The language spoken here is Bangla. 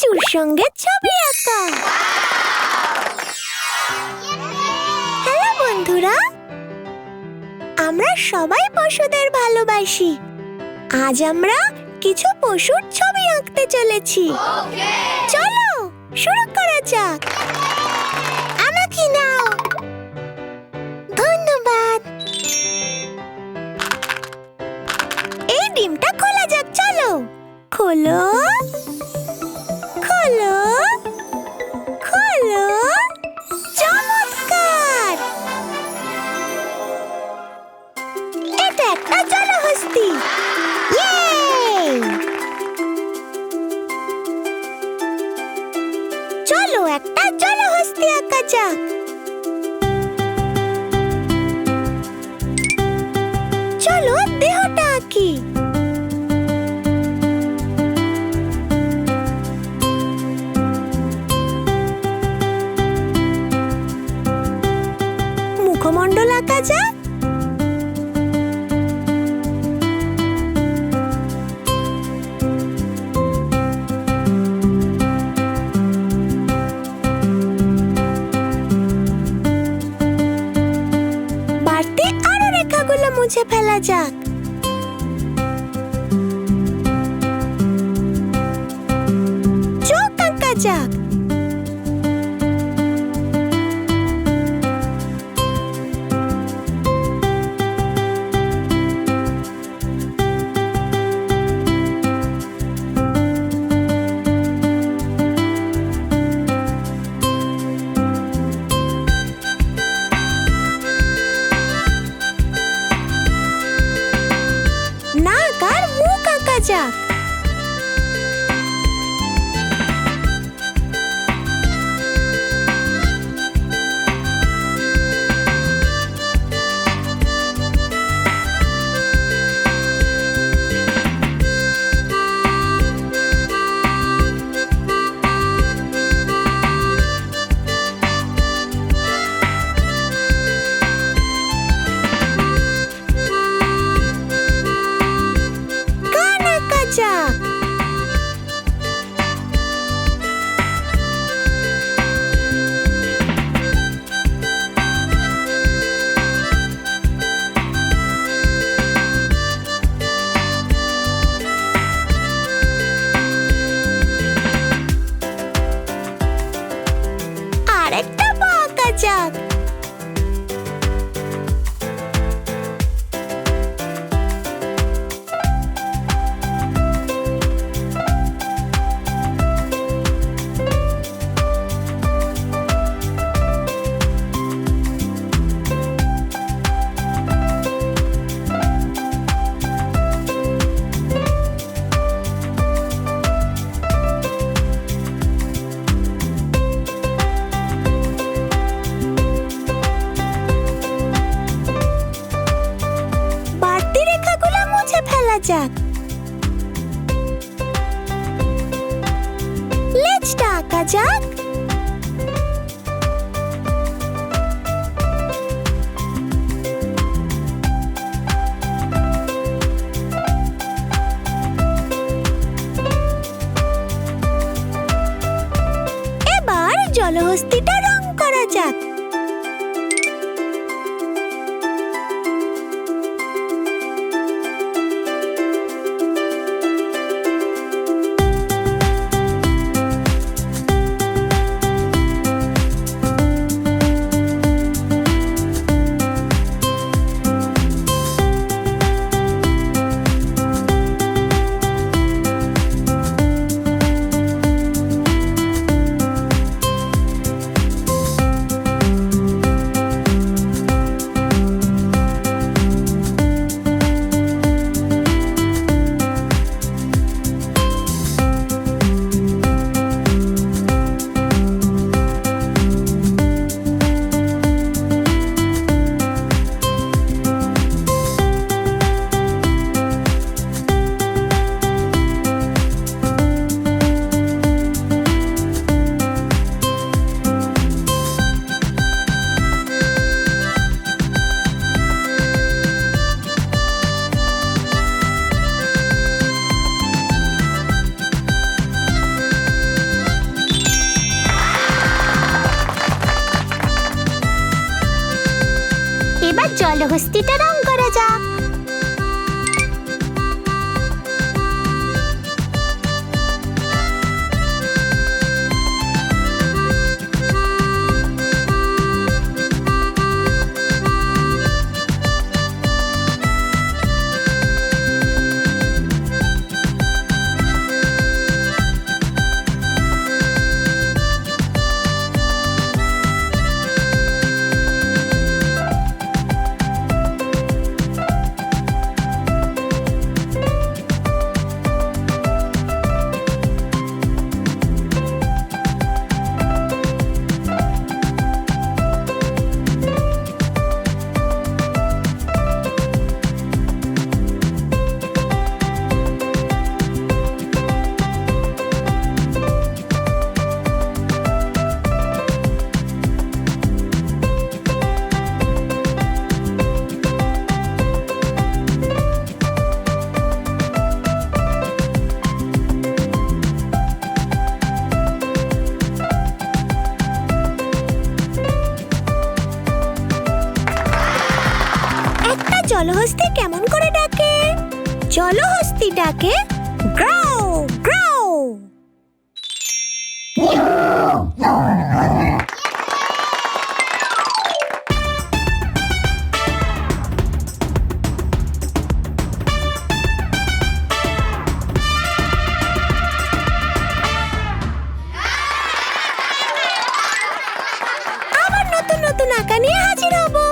লিচুর সঙ্গে ছবি আঁকা। হ্যালো বন্ধুরা, আমরা সবাই পশুদের ভালোবাসি। আজ আমরা কিছু পশুর ছবি আঁকতে চলেছি। চলো, শুরু করা যাক। আমাকে নাও। ধন্যবাদ। এই ডিমটা খোলা যাক, চলো। খোলো। ইয়ে চলো একটা জলহস্তি আঁকা যাক। চলো দেহটা আঁকি। মুখমণ্ডল আঁকা যাক। মুছে ফেলা যাক। চোখ আঁকা যাক। আঁকা যাক। এবার জলহস্তিটা জলহস্তিতে রং করা যাক। জলহস্তি কেমন করে ডাকে? জলহস্তি ডাকে, গ্রাও গ্রাও! আবার নতুন নতুন আঁকা নিয়ে হাজির হব।